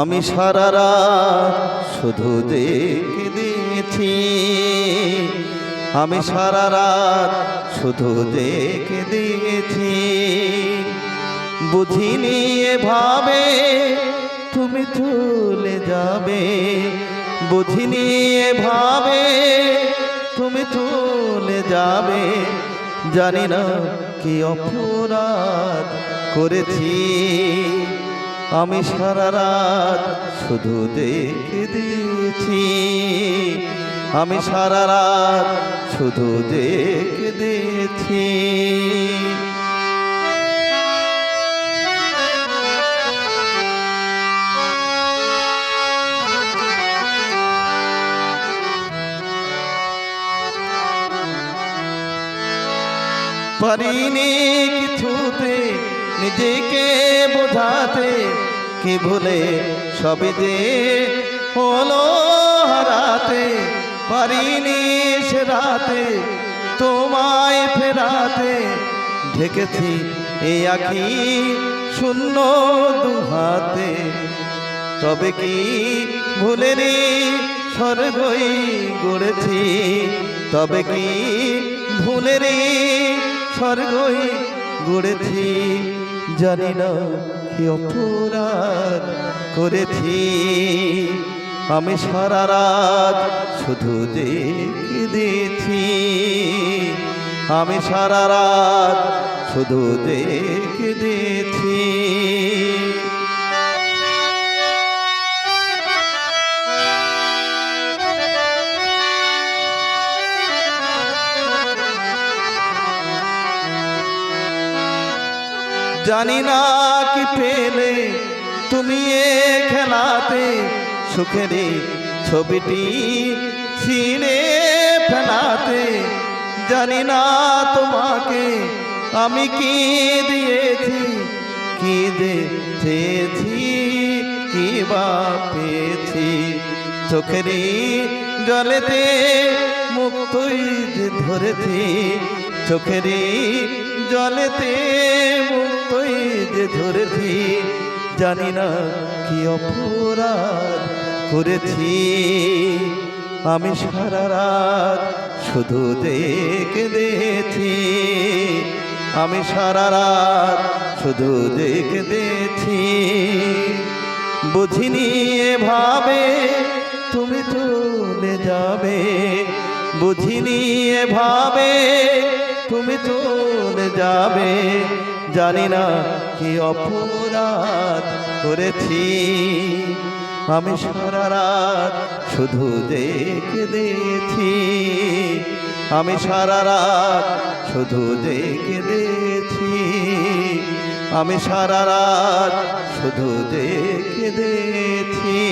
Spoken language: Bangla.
আমি সারা রাত শুধু দেখে দিয়েছি আমি সারা রাত শুধু দেখে দিয়েছি বুঝিনি এভাবে তুমি চলে যাবে। বুঝিনি এভাবে তুমি চলে যাবে। জানি না কি অপরাধ করেছি। আমি সারা রাত শুধু দেখে দিয়েছি। আমি সারা রাত শুধু দেখে দিয়েছি। পারিনি কিছুতে নিজেকে বোঝাতে কি ভুলে সবে যে হলো হারাতে পারিনি সে রাতে তোমায় ফেরাতে ঢেকেছি এই আখি শূন্য দুহাতে। তবে কি ভুলেনি স্বর্গই গড়েছি? তবে কি ভুলেনি স্বর্গই গড়েছি? জানি না কি অপরাধ করেছি। আমি সারা রাত শুধু দেখে দিয়েছি। আমি সারা রাত শুধু দেখে দিয়েছি। জানি না কি পেলে তুমি এ খেলাতে। সুখেরই ছবিটি ছিঁড়ে ফেলাতে। জানি না তোমাকে আমি কি দিয়েছি, কি চেয়েছি কি বা পেয়েছি। চোখেরই জলেতে মুক্তই যে ধরেছি চোখেরই জলেতে মুক্তই যে ধরেছি, জানি না কি অপরাধ করেছি। আমি সারা রাত শুধু দেখে দিয়েছি আমি সারা রাত শুধু দেখে দিয়েছি বুঝিনি এভাবে তুমি চলে যাবে, বুঝিনি এভাবে তুমি চলে যাবে। জানি না কি অপরাধ করেছি। আমি সারা রাত শুধু দেখে দিয়েছি। আমি সারা রাত শুধু দেখে দিয়েছি। আমি সারা রাত শুধু দেখে দিয়েছি।